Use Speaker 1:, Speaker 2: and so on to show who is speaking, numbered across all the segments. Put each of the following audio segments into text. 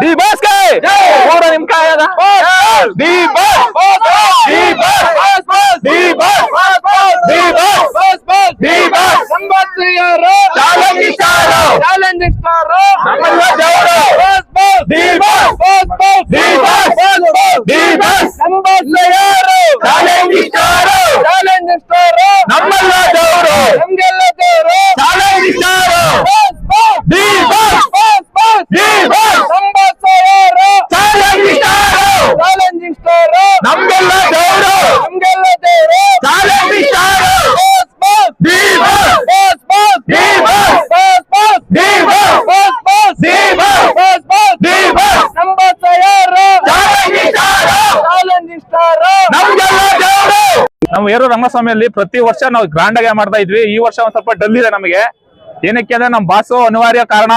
Speaker 1: D ಬಾಸ್ಗೆ ಮೂರ ನಿಮ್ ಕಾಯದ D boss D boss D boss D boss D boss challenge star
Speaker 2: challenge star
Speaker 1: ನಮ್ಮೆಲ್ಲ ದೇವರು D boss D boss D boss challenge star
Speaker 2: challenge star
Speaker 1: ನಮ್ಮೆಲ್ಲ ದೇವರು
Speaker 2: ನಮ್ಗೆಲ್ಲ ದೇವರು
Speaker 1: challenge star D boss D boss challenge star
Speaker 2: challenge star
Speaker 1: ನಮ್ಗೆಲ್ಲ ದೇವರು
Speaker 2: ನಮ್ಗೆಲ್ಲ ದೇವರು
Speaker 1: challenge star D boss D boss D boss D boss D boss
Speaker 2: ನಮ್ಮ ತಯಾರು
Speaker 1: ಚಾಲೆಂಜ್ ಸ್ಟಾರ್
Speaker 2: ಚಾಲೆಂಜ್ ಸ್ಟಾರ್
Speaker 1: ನಮ್ಗೆಲ್ಲ ದೇವರು ಏರು ರಂಗಸ್ವಾಮಿಯಲ್ಲಿ ಪ್ರತಿ ವರ್ಷ ನಾವು ಗ್ರಾಂಡ್ ಆಗಿ ಮಾಡ್ತಾ ಇದ್ವಿ. ಈ ವರ್ಷ ಒಂದ್ ಸ್ವಲ್ಪ ಡಲ್ ಇದೆ ನಮಗೆ. ಏನಕ್ಕೆ ಅಂದ್ರೆ ನಮ್ಮ ಬಾಸು ಅನಿವಾರ್ಯ ಕಾರಣ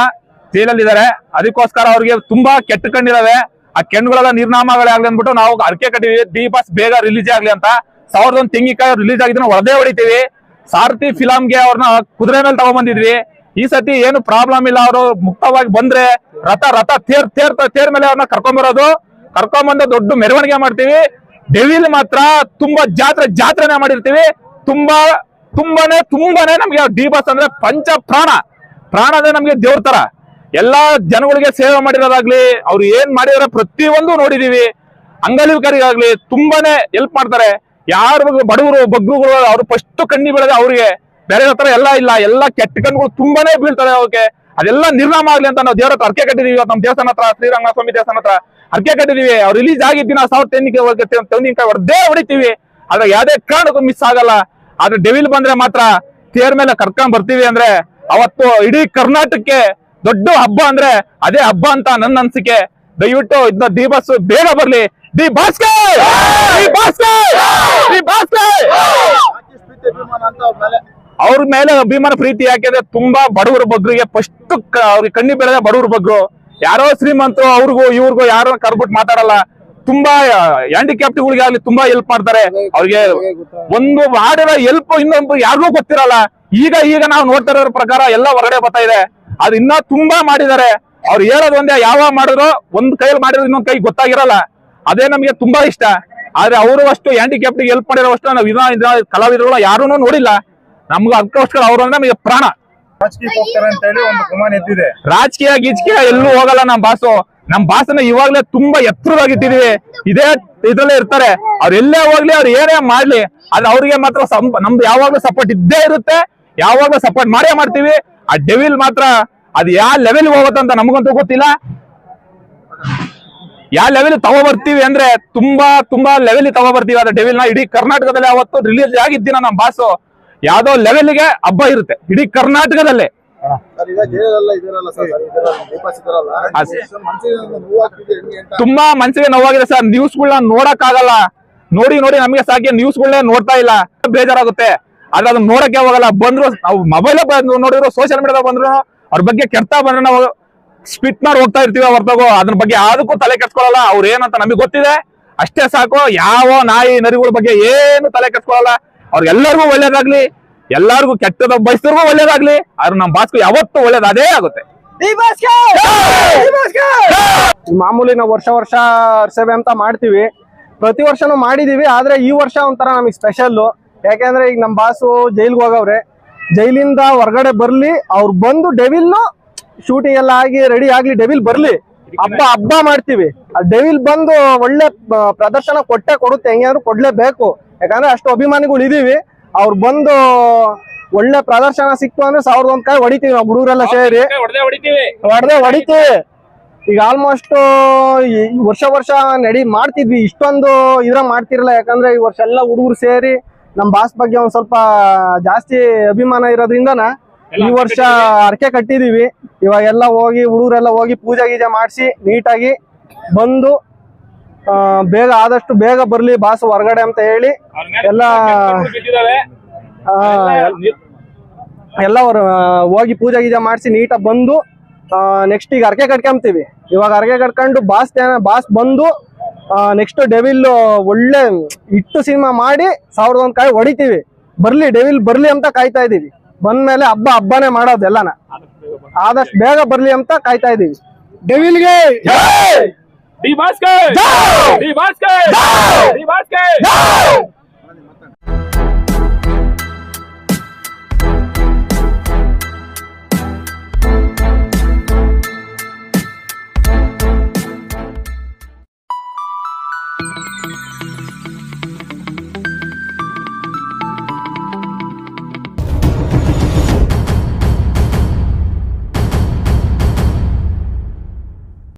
Speaker 1: ಜೈಲಲ್ಲಿ ಇದಾರೆ. ಅದಕ್ಕೋಸ್ಕರ ಅವ್ರಿಗೆ ತುಂಬಾ ಕೆಟ್ಟ ಕಣ್ಣಿದಾವೆ. ಆ ಕೆಣ್ಣುಗಳೆಲ್ಲ ನಿರ್ನಾಮಗಳೇ ಆಗ್ಲಿ ಅಂದ್ಬಿಟ್ಟು ನಾವು ಅರ್ಕೆ ಕಟ್ಟಿವಿ ಡಿ ಬಾಸ್ ಬೇಗ ರಿಲೀಸ್ ಆಗ್ಲಿ ಅಂತ. ಸಾವಿರದ ಒಂದು ತೆಂಗಿನಕಾಯಿ ರಿಲೀಸ್ ಆಗಿದ್ರೆ ಹೊಡೆದೇ ಹೊಡಿತೀವಿ. ಸಾರಥಿ ಫಿಲಂಗೆ ಅವ್ರನ್ನ ಕುದುರೆ ಮೇಲೆ ತಗೊಂಡ್ಬಂದಿದ್ವಿ ಈ ಸತಿ ಏನು ಪ್ರಾಬ್ಲಮ್ ಇಲ್ಲ. ಅವರು ಮುಕ್ತವಾಗಿ ಬಂದ್ರೆ ರಥ ರಥ ತೇರ್ ತೇರ್ ತೇರ್ ಮೇಲೆ ಅವ್ರನ್ನ ಕರ್ಕೊಂಡ್ಬರೋದು ಕರ್ಕೊಂಡ್ಬಂದು ದೊಡ್ಡ ಮೆರವಣಿಗೆ ಮಾಡ್ತೀವಿ. ಡೆವಿಲ್ ಮಾತ್ರ ತುಂಬಾ ಜಾತ್ರೆ ಜಾತ್ರೆನೇ ಮಾಡಿರ್ತೀವಿ. ತುಂಬಾ ತುಂಬಾನೇ ತುಂಬಾನೇ ನಮ್ಗೆ ಡಿ ಬಾಸ್ ಅಂದ್ರೆ ಪಂಚ ಪ್ರಾಣ. ಪ್ರಾಣ ಅಂದ್ರೆ ನಮ್ಗೆ ದೇವ್ರ ತರ. ಎಲ್ಲಾ ಜನಗಳಿಗೆ ಸೇವೆ ಮಾಡಿರೋದಾಗ್ಲಿ, ಅವ್ರು ಏನ್ ಮಾಡಿದಾರೆ ಪ್ರತಿಯೊಂದು ನೋಡಿದೀವಿ. ಅಂಗಲಿಕರಿಗಾಗ್ಲಿ ತುಂಬಾನೇ ಹೆಲ್ಪ್ ಮಾಡ್ತಾರೆ. ಯಾರು ಬಡವರು, ಬಗ್ಗುಗಳು, ಅವ್ರು ಫಸ್ಟ್ ಕಣ್ಣಿ ಬೀಳದೆ ಅವ್ರಿಗೆ. ಬೇರೆ ಹತ್ರ ಎಲ್ಲ ಇಲ್ಲ. ಎಲ್ಲ ಕೆಟ್ಟ ಕಣ್ಣುಗಳು ತುಂಬಾನೇ ಬೀಳ್ತಾರೆ ಅವಕ್ಕೆ ಅದೆಲ್ಲ ನಿರ್ನಾಮ ಆಗ್ಲಿ ಅಂತ ನಾವು ದೇವ್ರ ಅರ್ಕೆ ಕಟ್ಟಿದೀವಿ. ಇವತ್ತು ನಮ್ಮ ದೇವಸ್ಥಾನ ಹತ್ರ ಶ್ರೀರಂಗ ಸ್ವಾಮಿ ದೇವಸ್ಥಾನ ಹತ್ರ. ಅರ್ಕೆ ಕಟ್ಟಿದೀವಿ. ಅವ್ರು ರಿಲೀಸ್ ಆಗಿದ್ದಿನ ಸಾವಿರ ತೆಂಗಿನಕಾಯಿ ತೆಂಗಿನಕಾಯಿ ಹೊಡೆದೇ ಹೊಡಿತೀವಿ. ಆದ್ರೆ ಯಾವ್ದೇ ಕಾರಣಕ್ಕೂ ಮಿಸ್ ಆಗಲ್ಲ. ಆದ್ರೆ ಡೆವಿಲ್ ಬಂದ್ರೆ ಮಾತ್ರ ತೇರ್ ಮೇಲೆ ಕರ್ಕೊಂಡ್ ಬರ್ತೀವಿ ಅಂದ್ರೆ ಅವತ್ತು ಇಡೀ ಕರ್ನಾಟಕಕ್ಕೆ ದೊಡ್ಡ ಹಬ್ಬ ಅಂದ್ರೆ ಅದೇ ಹಬ್ಬ ಅಂತ ನನ್ನ ಅನ್ಸಿಕೆ. ದಯವಿಟ್ಟು ಇದನ್ನ ಡಿ ಬಸ್ ಬೇಗ ಬರ್ಲಿ. ಡಿ ಭಾಸ್ಕರ್ ಅವ್ರ ಮೇಲೆ ಅಭಿಮಾನ ಪ್ರೀತಿ ಯಾಕೆಂದ್ರೆ ತುಂಬಾ ಬಡವರ ಬಗ್ಗರಿಗೆ ಫಸ್ಟ್ ಅವ್ರಿಗೆ ಕಣ್ಣಿ ಬೆಳೆದ ಬಡವರ ಬಗ್ಗರು. ಯಾರೋ ಶ್ರೀಮಂತರು ಅವ್ರಿಗೂ ಇವ್ರಿಗೂ ಯಾರೋ ಕರ್ಬಿಟ್ಟು ಮಾತಾಡಲ್ಲ, ತುಂಬಾ ಹ್ಯಾಂಡಿಕ್ಯಾಪ್ಟ್ಗಳಿಗೆ ಆಗ್ಲಿ ತುಂಬಾ ಹೆಲ್ಪ್ ಮಾಡ್ತಾರೆ. ಅವ್ರಿಗೆ ಒಂದು ಮಾಡಿರೋ ಹೆಲ್ಪ್ ಇನ್ನೊಂದು ಯಾರಿಗೂ ಗೊತ್ತಿರಲ್ಲ. ಈಗ ಈಗ ನಾವು ನೋಡ್ತಾ ಇರೋ ಪ್ರಕಾರ ಎಲ್ಲ ಹೊರಗಡೆ ಬರ್ತಾ ಇದೆ. ಅದು ಇನ್ನ ತುಂಬಾ ಮಾಡಿದ್ದಾರೆ. ಅವ್ರು ಹೇಳೋದು ಒಂದೇ, ಯಾವ ಮಾಡಿದ್ರು ಒಂದ್ ಕೈಯಲ್ಲಿ ಮಾಡಿರೋ ಇನ್ನೊಂದ್ ಕೈ ಗೊತ್ತಾಗಿರಲ್ಲ. ಅದೇ ನಮ್ಗೆ ತುಂಬಾ ಇಷ್ಟ. ಆದ್ರೆ ಅವರು ಅಷ್ಟು ಹ್ಯಾಂಡಿಕ್ಯಾಪ್ಟ್ಗೆ ಹೆಲ್ಪ್ ಮಾಡಿರೋ ಅಷ್ಟು ನಾವು ಇದ ಕಲಾವಿದರುಗಳು ಯಾರೂ ನೋಡಿಲ್ಲ. ನಮ್ಗೆ ಅದಕ್ಕೋಸ್ಕರ ಅವ್ರು ಅಂದ್ರೆ ನಮಗೆ ಪ್ರಾಣ.
Speaker 3: ರಾಜಕೀಯಕ್ಕೆ ಹೋಗ್ತಾರೆ ಅಂತ ಹೇಳಿ ಒಂದು ಎದ್ದಿದೆ.
Speaker 1: ರಾಜಕೀಯ ಗೀಜಕೀಯ ಎಲ್ಲೂ ಹೋಗಲ್ಲ ನಮ್ ಬಾಸು. ನಮ್ ಬಾಸನ ಇವಾಗ್ಲೇ ತುಂಬಾ ಎತ್ತರವಾಗಿಟ್ಟಿದೀವಿ ಇದೇ ಇದ್ರಲ್ಲೇ ಇರ್ತಾರೆ. ಅವ್ರು ಎಲ್ಲೇ ಹೋಗ್ಲಿ, ಅವ್ರು ಏನೇ ಮಾಡ್ಲಿ, ಅದ್ ಅವ್ರಿಗೆ ಮಾತ್ರ ನಮ್ದು ಯಾವಾಗ್ಲೂ ಸಪೋರ್ಟ್ ಇದ್ದೇ ಇರುತ್ತೆ. ಯಾವಾಗ್ಲೂ ಸಪೋರ್ಟ್ ಮಾಡೇ ಮಾಡ್ತೀವಿ. ಆ ಡೆವಿಲ್ ಮಾತ್ರ ಅದ್ ಯಾವ ಲೆವೆಲ್ ಹೋಗುತ್ತಂತ ನಮಗಂತೂ ಗೊತ್ತಿಲ್ಲ. ಯಾವ ಲೆವೆಲ್ ತಗೋ ಬರ್ತೀವಿ ಅಂದ್ರೆ ತುಂಬಾ ತುಂಬಾ ಲೆವೆಲ್ ತಗೋ ಬರ್ತೀವಿ. ಅದ ಡೆವಿಲ್ನ ಇಡೀ ಕರ್ನಾಟಕದಲ್ಲಿ ಅವತ್ತು ರಿಲೀಸ್ ಆಗಿದ್ದಿನ ನಮ್ ಬಾಸು. ಯಾವ್ದೋ ಲೆವೆಲ್ಗೆ ಹಬ್ಬ ಇರುತ್ತೆ. ಇಡೀ ಕರ್ನಾಟಕದಲ್ಲೇ. ತುಂಬಾ ಮನ್ಸಿಗೆ ನೋವಾಗಿದೆ ಸರ್. ನ್ಯೂಸ್ ಗಳನ್ನ ನೋಡಕ್ ಆಗಲ್ಲ ನೋಡಿ ನೋಡಿ ನಮಗೆ ಸಾಕಿ ನ್ಯೂಸ್ಗಳನ್ನೇ ನೋಡ್ತಾ ಇಲ್ಲ. ಬೇಜಾರಾಗುತ್ತೆ. ಆದ್ರೆ ಅದನ್ನ ನೋಡಕ್ಕೆ ಹೋಗಲ್ಲ ಬಂದ್ರು ನಾವು ಮೊಬೈಲ್ ನೋಡಿದ್ರು ಸೋಷಿಯಲ್ ಮೀಡಿಯಾದಾಗ ಬಂದ್ರು ಅವ್ರ ಬಗ್ಗೆ ಕೆಡ್ತಾ ಬಂದ್ರೆ ನಾವು ಸ್ಪಿಟ್ ಮಾಡಿ ಹೋಗ್ತಾ ಇರ್ತೀವಿ ಹೊರತಾಗೋ ಅದ್ರ ಬಗ್ಗೆ ಯಾವ್ದಕ್ಕೂ ತಲೆ ಕೆಡ್ಸ್ಕೊಳಲ್ಲ. ಅವ್ರ ಏನಂತ ನಮಗೆ ಗೊತ್ತಿದೆ. ಅಷ್ಟೇ ಸಾಕು. ಯಾವ ನಾಯಿ ನರಿಗಳ ಬಗ್ಗೆ ಏನು ತಲೆ ಕೆಡ್ಸ್ಕೊಳಲ್ಲ. ಅವ್ರಿಗೆಲ್ಲರಿಗೂ ಒಳ್ಳೇದಾಗ್ಲಿ ಎಲ್ಲರಿಗೂ ಕೆಟ್ಟದ ಬಯಸಿದ್ರು ಒಳ್ಳೇದಾಗ್ಲಿ ಆದ್ರೆ ನಮ್ಮ ಬಾಸ್ಕು ಯಾವತ್ತೂ ಒಳ್ಳೇದು ಅದೇ ಆಗುತ್ತೆ.
Speaker 2: ಮಾಮೂಲಿ ನಾವು ವರ್ಷ ವರ್ಷ ಸೇವೆ ಅಂತ ಮಾಡ್ತೀವಿ. ಪ್ರತಿ ವರ್ಷನೂ ಮಾಡಿದೀವಿ ಆದ್ರೆ ಈ ವರ್ಷ ಒಂಥರ ನಮಗೆ ಸ್ಪೆಷಲ್ ಯಾಕೆಂದ್ರೆ ಈಗ ನಮ್ಮ ಬಾಸು ಜೈಲ್ಗೆ ಹೋಗವ್ರೆ. ಜೈಲಿಂದ ಹೊರಗಡೆ ಬರ್ಲಿ ಅವ್ರು ಬಂದು ಡೆವಿಲ್ ಶೂಟಿಂಗ್ ಎಲ್ಲ ಆಗಿ ರೆಡಿ ಆಗ್ಲಿ ಡೆವಿಲ್ ಬರ್ಲಿ. ಹಬ್ಬ ಹಬ್ಬ ಮಾಡ್ತೀವಿ. ಆ ಡೆವಿಲ್ ಬಂದು ಒಳ್ಳೆ ಪ್ರದರ್ಶನ ಕೊಟ್ಟೆ ಕೊಡುತ್ತೆ ಹೆಂಗಾದ್ರು ಕೊಡ್ಲೇಬೇಕು. ಯಾಕಂದ್ರೆ ಅಷ್ಟು ಅಭಿಮಾನಿಗಳು ಇದೀವಿ. ಅವ್ರು ಬಂದು ಒಳ್ಳೆ ಪ್ರದರ್ಶನ ಸಿಕ್ತು ಅಂದ್ರೆ ಸಾವಿರದ ಒಂದ್ ಕಾಯಿ ಹೊಡಿತೀವಿ ನಾವು ಹುಡುಗರೆಲ್ಲ ಸೇರಿ. ಹೊಡೆದೇ ಹೊಡಿತೀವಿ. ಈಗ ಆಲ್ಮೋಸ್ಟ್ ವರ್ಷ ವರ್ಷ ನಡಿ ಮಾಡ್ತಿದ್ವಿ. ಇಷ್ಟೊಂದು ಇದ್ರ ಮಾಡ್ತಿರಲ್ಲ ಯಾಕಂದ್ರೆ ಈ ವರ್ಷ ಎಲ್ಲ ಹುಡುಗರು ಸೇರಿ ನಮ್ ಬಾಸ್ ಬಗ್ಗೆ ಒಂದ್ ಸ್ವಲ್ಪ ಜಾಸ್ತಿ ಅಭಿಮಾನ ಇರೋದ್ರಿಂದನ ಈ ವರ್ಷ ಅರ್ಕೆ ಕಟ್ಟಿದೀವಿ. ಇವಾಗೆಲ್ಲ ಹೋಗಿ ಹುಡುಗರೆಲ್ಲ ಹೋಗಿ ಪೂಜೆ ಗೀಜೆ ಮಾಡಿಸಿ ನೀಟಾಗಿ ಬಂದು ಬೇಗ ಆದಷ್ಟು ಬೇಗ ಬರ್ಲಿ ಬಾಸ್ ಹೊರಗಡೆ ಅಂತ ಹೇಳಿ ಎಲ್ಲ ಎಲ್ಲ ಹೋಗಿ ಪೂಜೆ ಗೀಜೆ ಮಾಡಿಸಿ ನೀಟಾಗಿ ಬಂದು ನೆಕ್ಸ್ಟ್ ಈಗ ಅರಕೆ ಕಟ್ಕೊಂತೀವಿ. ಇವಾಗ ಅರಕೆ ಕಟ್ಕೊಂಡು ಬಾಸ್ ಬಾಸ್ ಬಂದು ನೆಕ್ಸ್ಟ್ ಡೆವಿಲ್ ಒಳ್ಳೆ ಇಟ್ಟು ಸಿನಿಮಾ ಮಾಡಿ ಸಾವಿರದ ಒಂದು ಕಾಯಿ ಹೊಡಿತೀವಿ. ಬರ್ಲಿ ಡೆವಿಲ್ ಬರ್ಲಿ ಅಂತ ಕಾಯ್ತಾ ಇದೀವಿ. ಬಂದ್ಮೇಲೆ ಹಬ್ಬ ಹಬ್ಬನೇ ಮಾಡೋದು ಎಲ್ಲಾನ. ಆದಷ್ಟು ಬೇಗ ಬರ್ಲಿ ಅಂತ ಕಾಯ್ತಾ ಇದೀವಿ. ಡೆವಿಲ್ಗೆ
Speaker 1: Di basket! No! Di basket! No! Di basket! No!